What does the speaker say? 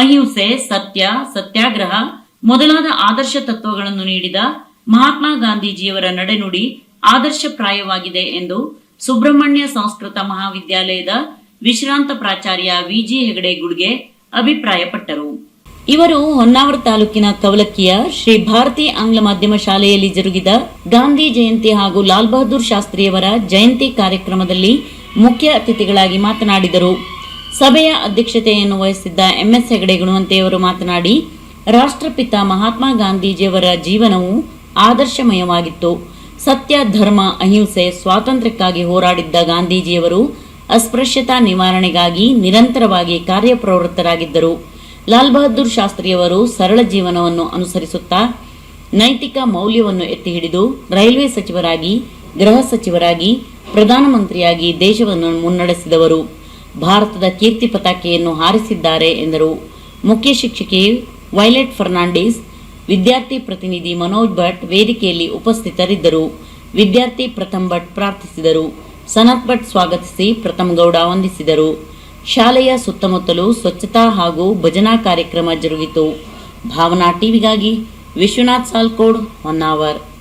ಅಹಿಂಸೆ, ಸತ್ಯ, ಸತ್ಯಾಗ್ರಹ ಮೊದಲಾದ ಆದರ್ಶ ತತ್ವಗಳನ್ನು ನೀಡಿದ ಮಹಾತ್ಮ ಗಾಂಧೀಜಿಯವರ ನಡೆನುಡಿ ಆದರ್ಶಪ್ರಾಯವಾಗಿದೆ ಎಂದು ಸುಬ್ರಹ್ಮಣ್ಯ ಸಂಸ್ಕೃತ ಮಹಾವಿದ್ಯಾಲಯದ ವಿಶ್ರಾಂತ ಪ್ರಾಚಾರ್ಯ ವಿಜಿ ಹೆಗಡೆ ಗುಡ್ಗೆ ಅಭಿಪ್ರಾಯಪಟ್ಟರು. ಇವರು ಹೊನ್ನಾವರ ತಾಲೂಕಿನ ಕವಲಕ್ಕಿಯ ಶ್ರೀ ಭಾರತಿ ಆಂಗ್ಲ ಮಾಧ್ಯಮ ಶಾಲೆಯಲ್ಲಿ ಜರುಗಿದ ಗಾಂಧಿ ಜಯಂತಿ ಹಾಗೂ ಲಾಲ್ ಬಹದ್ದೂರ್ ಶಾಸ್ತ್ರಿಯವರ ಜಯಂತಿ ಕಾರ್ಯಕ್ರಮದಲ್ಲಿ ಮುಖ್ಯ ಅತಿಥಿಗಳಾಗಿ ಮಾತನಾಡಿದರು. ಸಭೆಯ ಅಧ್ಯಕ್ಷತೆಯನ್ನು ವಹಿಸಿದ್ದ ಎಂಎಸ್ ಹೆಗಡೆ ಗುಣವಂತೆಯವರು ಮಾತನಾಡಿ, ರಾಷ್ಟ್ರಪಿತ ಮಹಾತ್ಮ ಗಾಂಧೀಜಿಯವರ ಜೀವನವು ಆದರ್ಶಮಯವಾಗಿತ್ತು. ಸತ್ಯ, ಧರ್ಮ, ಅಹಿಂಸೆ, ಸ್ವಾತಂತ್ರ್ಯಕ್ಕಾಗಿ ಹೋರಾಡಿದ್ದ ಗಾಂಧೀಜಿಯವರು ಅಸ್ಪೃಶ್ಯತಾ ನಿವಾರಣೆಗಾಗಿ ನಿರಂತರವಾಗಿ ಕಾರ್ಯಪ್ರವೃತ್ತರಾಗಿದ್ದರು. ಲಾಲ್ ಬಹದ್ದೂರ್ ಶಾಸ್ತ್ರಿಯವರು ಸರಳ ಜೀವನವನ್ನು ಅನುಸರಿಸುತ್ತಾ ನೈತಿಕ ಮೌಲ್ಯವನ್ನು ಎತ್ತಿ ಹಿಡಿದು ರೈಲ್ವೆ ಸಚಿವರಾಗಿ, ಗೃಹ ಸಚಿವರಾಗಿ, ಪ್ರಧಾನಮಂತ್ರಿಯಾಗಿ ದೇಶವನ್ನು ಮುನ್ನಡೆಸಿದವರು. ಭಾರತದ ಕೀರ್ತಿ ಪತಾಕೆಯನ್ನು ಹಾರಿಸಿದ್ದಾರೆ ಎಂದರು. ಮುಖ್ಯ ಶಿಕ್ಷಕಿ ವೈಲೆಟ್ ಫರ್ನಾಂಡಿಸ್, ವಿದ್ಯಾರ್ಥಿ ಪ್ರತಿನಿಧಿ ಮನೋಜ್ ಭಟ್ ವೇದಿಕೆಯಲ್ಲಿ ಉಪಸ್ಥಿತರಿದ್ದರು. ವಿದ್ಯಾರ್ಥಿ ಪ್ರಥಮ್ ಭಟ್ ಪ್ರಾರ್ಥಿಸಿದರು. ಸನತ್ ಭಟ್ ಸ್ವಾಗತಿಸಿ ಪ್ರಥಮ್ ಗೌಡ ವಂದಿಸಿದರು. ಶಾಲೆಯ ಸುತ್ತಮುತ್ತಲು ಸ್ವಚ್ಛತಾ ಹಾಗೂ ಭಜನಾ ಕಾರ್ಯಕ್ರಮ ಜರುಗಿತು. ಭಾವನಾ ಟಿವಿಗಾಗಿ ವಿಶ್ವನಾಥ್ ಸಾಲ್ಕೋಡ್ ಹೊನ್ನಾವರ್.